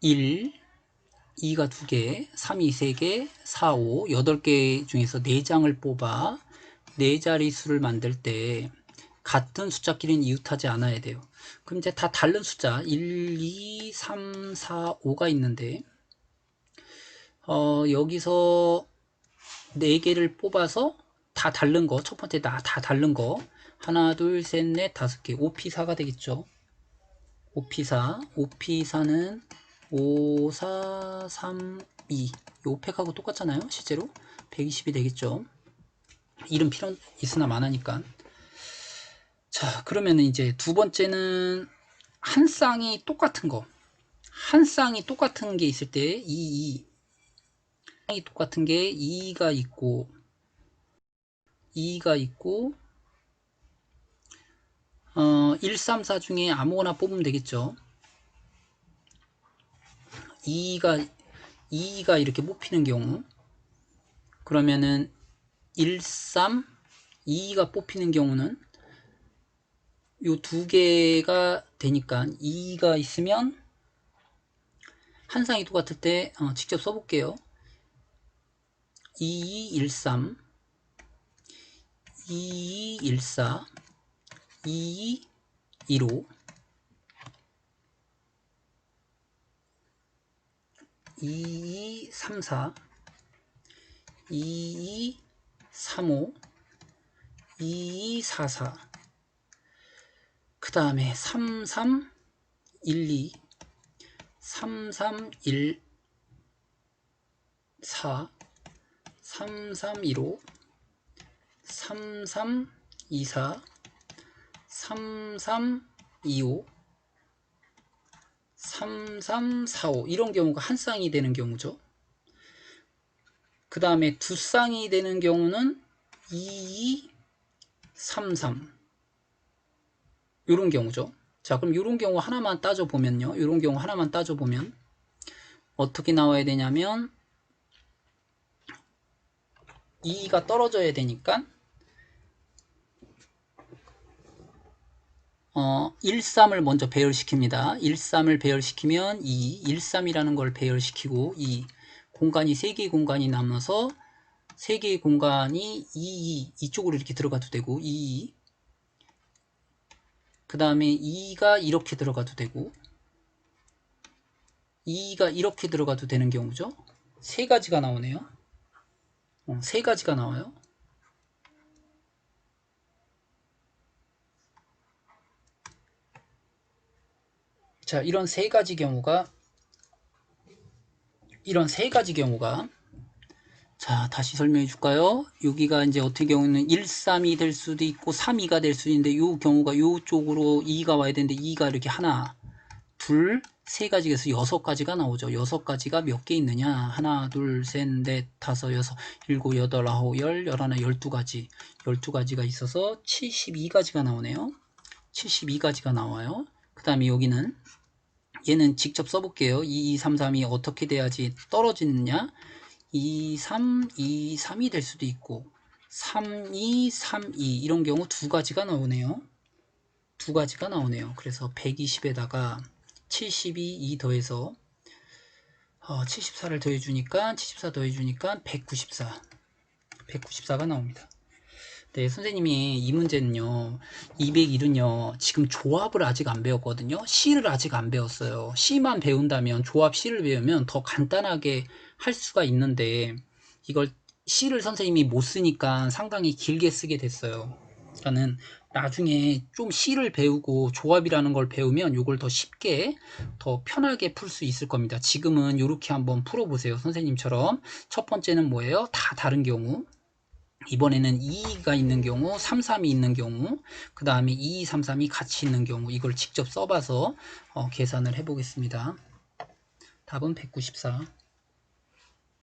1, 2가 2개, 3이 3개, 4, 5, 8개 중에서 4장을 뽑아 4자리 수를 만들 때 같은 숫자끼리는 이웃하지 않아야 돼요. 그럼 이제 다 다른 숫자 1, 2, 3, 4, 5가 있는데 어, 여기서 4개를 뽑아서 다 다른 거, 첫 번째 다, 다 다른 거 하나, 둘, 셋, 넷, 다섯 개 5P4가 되겠죠. 5P4, 5P4는 5, 4, 3, 2. 이 5팩하고 똑같잖아요. 실제로 120이 되겠죠. 이름 필요 있으나 마나니까. 자, 그러면 이제 두 번째는 한 쌍이 똑같은 거. 한 쌍이 똑같은 게 있을 때 2, 2. 쌍이 똑같은 게 2가 있고 2가 있고 어, 1, 3, 4 중에 아무거나 뽑으면 되겠죠. 2가 2가 이렇게 뽑히는 경우 그러면은 1, 3, 2가 뽑히는 경우는 요 두 개가 되니까 2가 있으면 한 쌍이 똑같을 때 어, 직접 써볼게요. 2, 1, 3 2, 1, 4 2, 1, 5 2, 3, 4 2, 3, 5 2, 4, 4 그 다음에 3, 3 1, 2 3, 3, 1 4 3, 3, 1, 5 3, 3, 2, 4 3, 3, 2, 5 3, 3, 4, 5 이런 경우가 한 쌍이 되는 경우죠. 그 다음에 두 쌍이 되는 경우는 2, 2, 3, 3 이런 경우죠. 자 그럼 이런 경우 하나만 따져보면요. 이런 경우 하나만 따져보면 어떻게 나와야 되냐면 2가 떨어져야 되니까 어, 1, 3을 먼저 배열시킵니다. 1, 3을 배열시키면 2, 1, 3이라는 걸 배열시키고 2, 공간이 3개의 공간이 남아서 3개의 공간이 2, 2 이쪽으로 이렇게 들어가도 되고 2, 그 다음에 2가 이렇게 들어가도 되고 2가 이렇게 들어가도 되는 경우죠. 세 가지가 나오네요. 어, 세 가지가 나와요. 자, 이런 세 가지 경우가 이런 세 가지 경우가 자, 다시 설명해 줄까요? 여기가 이제 어떻게 경우는 1, 3이 될 수도 있고 3, 2가 될 수도 있는데 이 경우가 이쪽으로 2가 와야 되는데 2가 이렇게 하나, 둘, 세 가지에서 여섯 가지가 나오죠. 여섯 가지가 몇 개 있느냐? 하나, 둘, 셋, 넷, 다섯, 여섯, 일곱, 여덟, 아홉, 열, 열하나, 열두 가지. 열두 가지가 있어서 72가지가 나오네요. 72가지가 나와요. 그 다음에 여기는 얘는 직접 써볼게요. 2, 2, 3, 3이 어떻게 돼야지 떨어지느냐? 2, 3, 2, 3이 될 수도 있고 3, 2, 3, 2 이런 경우 두 가지가 나오네요. 두 가지가 나오네요. 그래서 120에다가 72, 2 더해서 어, 74를 더해주니까 74 더해주니까 194 194가 나옵니다. 네, 선생님이 이 문제는요, 201은요, 지금 조합을 아직 안 배웠거든요. C를 아직 안 배웠어요. C만 배운다면, 조합 C를 배우면 더 간단하게 할 수가 있는데, 이걸 C를 선생님이 못 쓰니까 상당히 길게 쓰게 됐어요. 그러니까는 나중에 좀 C를 배우고 조합이라는 걸 배우면 이걸 더 쉽게, 더 편하게 풀 수 있을 겁니다. 지금은 이렇게 한번 풀어보세요. 선생님처럼. 첫 번째는 뭐예요? 다 다른 경우. 이번에는 2가 있는 경우, 3, 3이 있는 경우, 그 다음에 2, 3, 3이 같이 있는 경우 이걸 직접 써봐서 어, 계산을 해보겠습니다. 답은 194.